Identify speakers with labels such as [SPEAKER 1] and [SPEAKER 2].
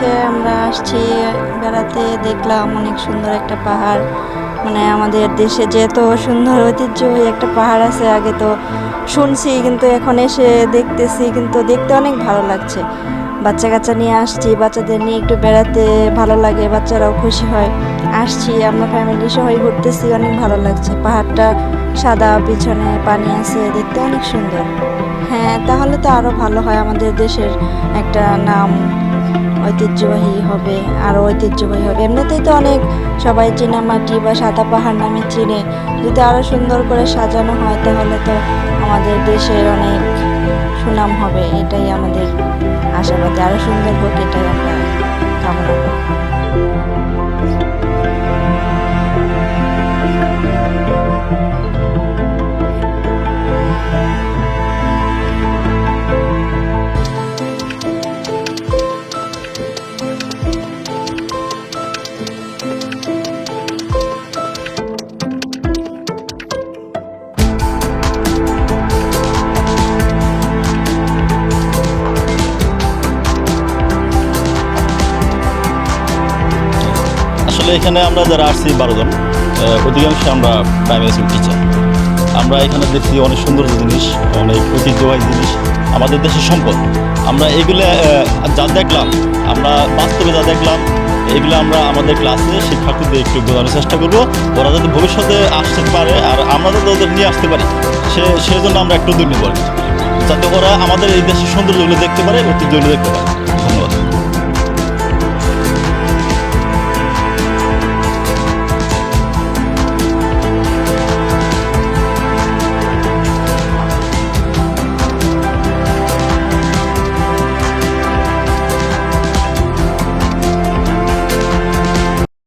[SPEAKER 1] মাঠে আমরা আসছি, বেড়াতে দেখলাম অনেক সুন্দর একটা পাহাড়। মানে আমাদের দেশে যে এত সুন্দর ঐতিহ্যবাহী একটা পাহাড় আছে, আগে তো শুনছি কিন্তু এখন এসে দেখতেছি, কিন্তু দেখতে অনেক ভালো লাগছে। বাচ্চা কাচ্চা নিয়ে আসছি, বাচ্চাদের নিয়ে একটু বেড়াতে ভালো লাগে, বাচ্চারাও খুশি হয়। আসছি, আমরা ফ্যামিলি সবাই ঘুরতেছি, অনেক ভালো লাগছে। পাহাড়টা সাদা, পিছনে পানি আছে, দেখতে অনেক সুন্দর। হ্যাঁ তাহলে তো আরও ভালো হয় আমাদের দেশের একটা নাম। ঐতিহ্যবাহী হবে আরও ঐতিহ্যবাহী হবে। এমনিতেই তো অনেক সবাই চীনামাটি বা সাদা পাহাড় নামে চিনে। যদি আরও সুন্দর করে সাজানো হয়, তাহলে তো আমাদের দেশের অনেক সুনাম হবে। এটাই আমাদের আশাবাদী। আরও সুন্দর হোক, এটাই আমরা কামনা করি।
[SPEAKER 2] আসলে এখানে আমরা যারা আসছি বারো জন আহ, অধিকাংশ আমরা প্রাইমারি স্কুল টিচার আমরা এখানে দেখছি অনেক সুন্দর জিনিস অনেক ঐতিহ্যবাহী জিনিস আমাদের দেশের সম্পদ। আমরা এগুলো যা দেখলাম আমরা বাস্তবে যা দেখলাম এগুলো আমরা আমাদের ক্লাসে শিক্ষার্থীদের একটু বোঝানোর চেষ্টা করব। ওরা যাতে ভবিষ্যতে আসতে পারে আর আমরা যাতে ওদের নিয়ে আসতে পারি সে সেই জন্য আমরা একটু উদ্যোগ করি যাতে ওরা আমাদের এই দেশের সৌন্দর্যগুলো দেখতে পারে ঐতিহ্যগুলো দেখতে পারে।